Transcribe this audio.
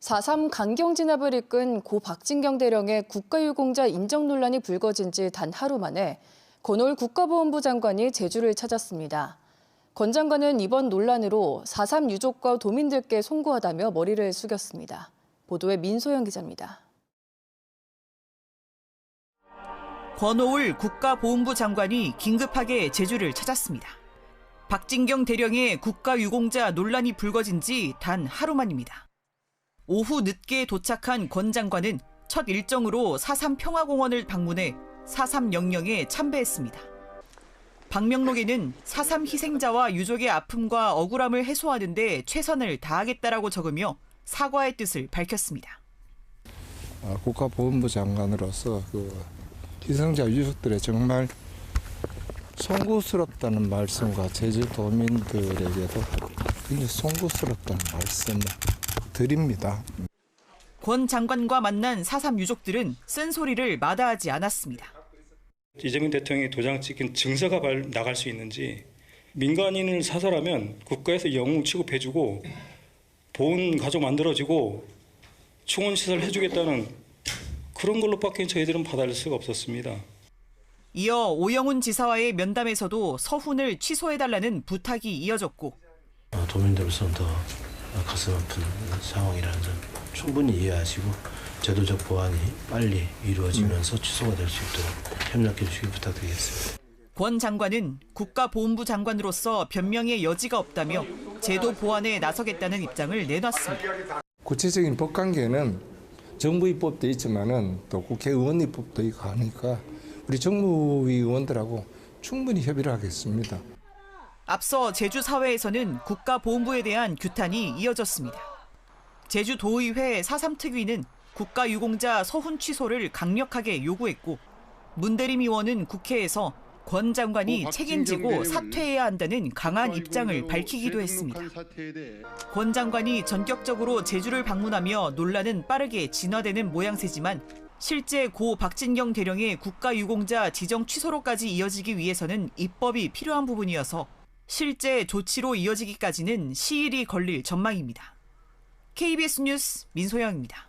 4.3 강경 진압을 이끈 고 박진경 대령의 국가유공자 인정 논란이 불거진 지 단 하루 만에 권오을 국가보훈부 장관이 제주를 찾았습니다. 권 장관은 이번 논란으로 4.3 유족과 도민들께 송구하다며 머리를 숙였습니다. 보도에 민소영 기자입니다. 권오을 국가보훈부 장관이 긴급하게 제주를 찾았습니다. 박진경 대령의 국가유공자 논란이 불거진 지 단 하루 만입니다. 오후 늦게 도착한 권 장관은 첫 일정으로 4.3 평화공원을 방문해 4.3 영령에 참배했습니다. 방명록에는 4.3 희생자와 유족의 아픔과 억울함을 해소하는 데 최선을 다하겠다라고 적으며 사과의 뜻을 밝혔습니다. 어, 국가보훈부 장관으로서 그 희생자 유족들의 정말 송구스럽다는 말씀과 제주도민들에게도 굉장히 송구스럽다는 말씀을 드립니다. 권 장관과 만난 4.3 유족들은 쓴소리를 마다하지 않았습니다. 이재명 대통령이 도장 찍힌 증서가 발- 나갈 수 있는지 민간인을 사살하면 국가에서 영웅 취급해주고 보훈 가족 만들어지고 충원 시설 해주겠다는 그런 걸로밖에 저희들은 받아들일 수가 없었습니다. 이어 오영훈 지사와의 면담에서도 서훈을 취소해달라는 부탁이 이어졌고 어, 도민들로서는 더 가슴 아픈 상황이라는 점 충분히 이해하시고 제도적 보완이 빨리 이루어지면서 취소가 될 수 있도록 협력해 주시기 부탁드리겠습니다. 권 장관은 국가보훈부 장관으로서 변명의 여지가 없다며 제도 보완에 나서겠다는 입장을 내놨습니다. 구체적인 법 관계는 정부 입법도 있지만은 또 국회의원 입법도 있고 하니까 우리 정무위 의원들하고 충분히 협의를 하겠습니다. 앞서 제주 사회에서는 국가보훈부에 대한 규탄이 이어졌습니다. 제주도의회 4.3 특위는 국가유공자 서훈 취소를 강력하게 요구했고 문대림 의원은 국회에서 권 장관이 책임지고 사퇴해야 한다는 강한 입장을 밝히기도 했습니다. 권 장관이 전격적으로 제주를 방문하며 논란은 빠르게 진화되는 모양새지만 실제 고 박진경 대령의 국가유공자 지정 취소로까지 이어지기 위해서는 입법이 필요한 부분이어서 실제 조치로 이어지기까지는 시일이 걸릴 전망입니다. KBS 뉴스 민소영입니다.